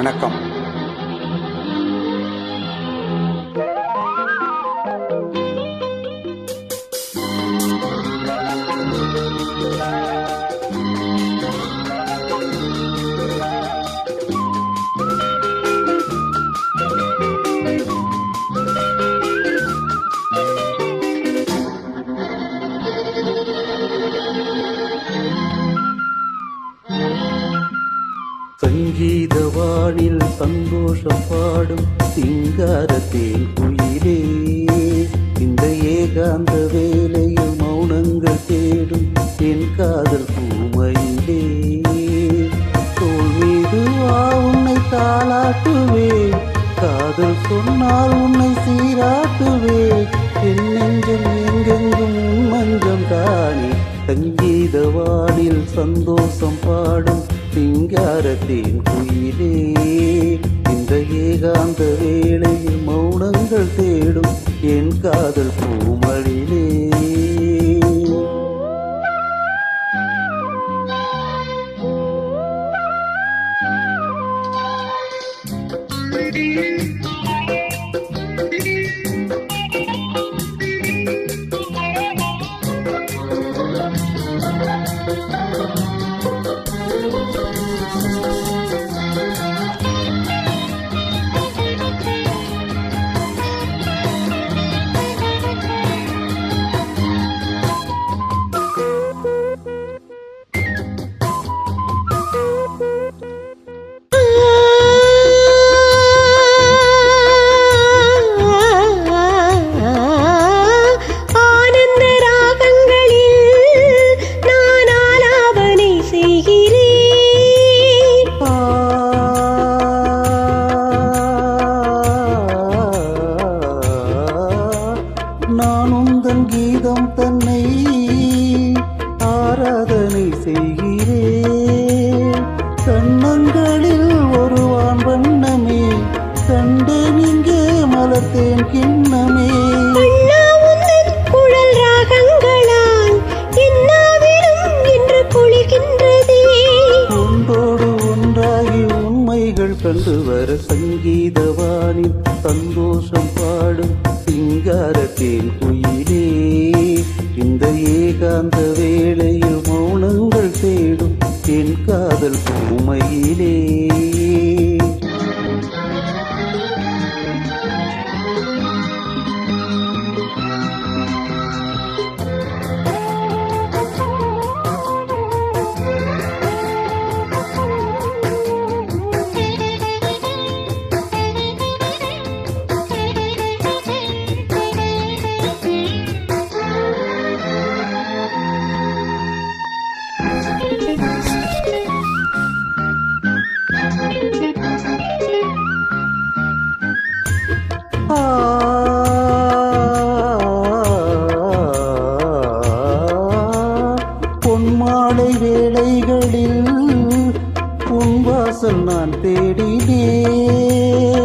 வணக்கம் சங்கீத வானில் சந்தோஷம் பாடும் சிங்காரத்தேன் உயிரே இந்த ஏகாந்த வேலையில் மௌனங்கள் தேடும் என் காதல் பூமையிலே. தோல் மீது வா உன்னை தாளாட்டுவேன் காதல் சொன்னால் உன்னை சீராட்டுவேன் என் நெஞ்சம் எங்கெங்கும் மஞ்சம் தானே சங்கீத வானில் சந்தோஷம் பாடும் சிங்காரத்தின் குயிலே. இந்த ஏகாந்த வேளையில் மௌனங்கள் தேடும் என் காதல் பூமழிலே நான் உந்தன் கீதம் தன்னை ஆராதனை செய்கிறேன். கண்ணங்களில் ஒருவான் வண்ணமே கண்டேன் இங்கே மலர்த்தேன் கிண்ணமே. கண்டு வர சங்கீதவானில் சந்தோஷம் பாடும் சிங்காரத்தேன் குயிலே இந்த ஏகாந்த வேளையில் மௌனங்கள் தேடும் என் காதல் பூமையிலே. பொன்மாடை பொன்மாலை வேளைகளில் உன் நான் தேடினேன்.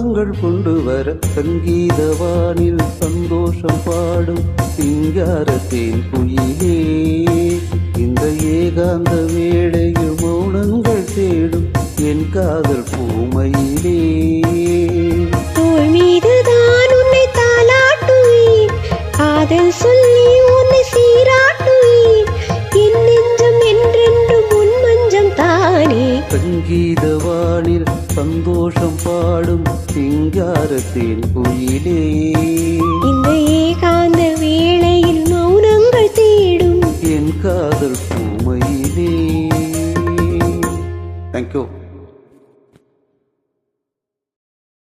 பந்தங்கள் கொண்டு வர சங்கீதவானில் சந்தோஷம் பாடும் சிங்காரத்தேன் குயிலே. இந்த ஏகாந்த வேளையில் மௌனங்கள் தேடும் என் காதல் பூமையிலே. மீதுதான் காதல் சொல் வானில் சந்தோஷம் பாடும் சிங்காரத்தேன் குயிலே. இந்த ஏகாந்த வேளையில் மௌனங்கள் தேடும் என் காதல் பூமையிலே. தேங்க்யூ